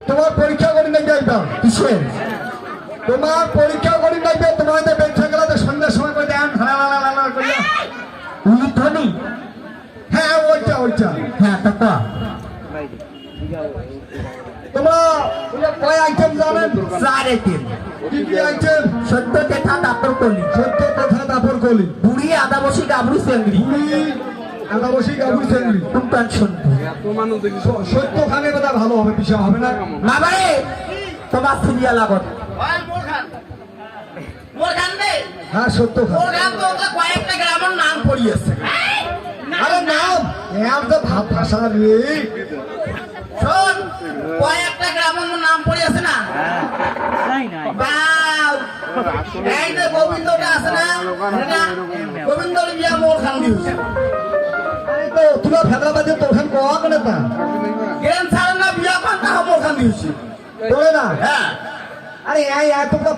তোমার পরীক্ষা করে নেবে একদম কিসের? তোমার পরীক্ষা করে নেবে তোমার যে বেঁচে গেলে তো সন্ধ্যার সময় করে দেন উলুধ্বনি হ্যাঁ ওইটা ওইটা। হ্যাঁ কয়া। তোমরা কয় আইটেম জানেন? চার আইটেম কি কি আইটেম সত্য তেথা তাপর কলি। সত্য কথা দাপর কলি। বুড়ি আদা বসি গাবড়ি আদাবসি গাবুর শুনব। সত্য খানে কথা ভালো হবে বিষয় হবে না? বাবারে তোমার সিরিয়া লাগত ওই মোরখান মোরখান রে। হ্যাঁ সত্য খান তো কয়েকটা গ্রামের নাম পড়িয়েছে। আরে নাম? এর তো ভাব ভাষা রে। শোন কয়েকটা গ্রামের নাম পড়িয়েছে না? এই যে গোবিন্দটা আছে না? এটা গোবিন্দর বিয়া মোরখান দিয়েছে। আরে তো তোরা ফেদা বাজে তোখান কোয়া করে তা? গেম ছাড়া না বিয়া পান্তা মোরখান দিয়েছে বলে না? হ্যাঁ। আরে এই তোমরা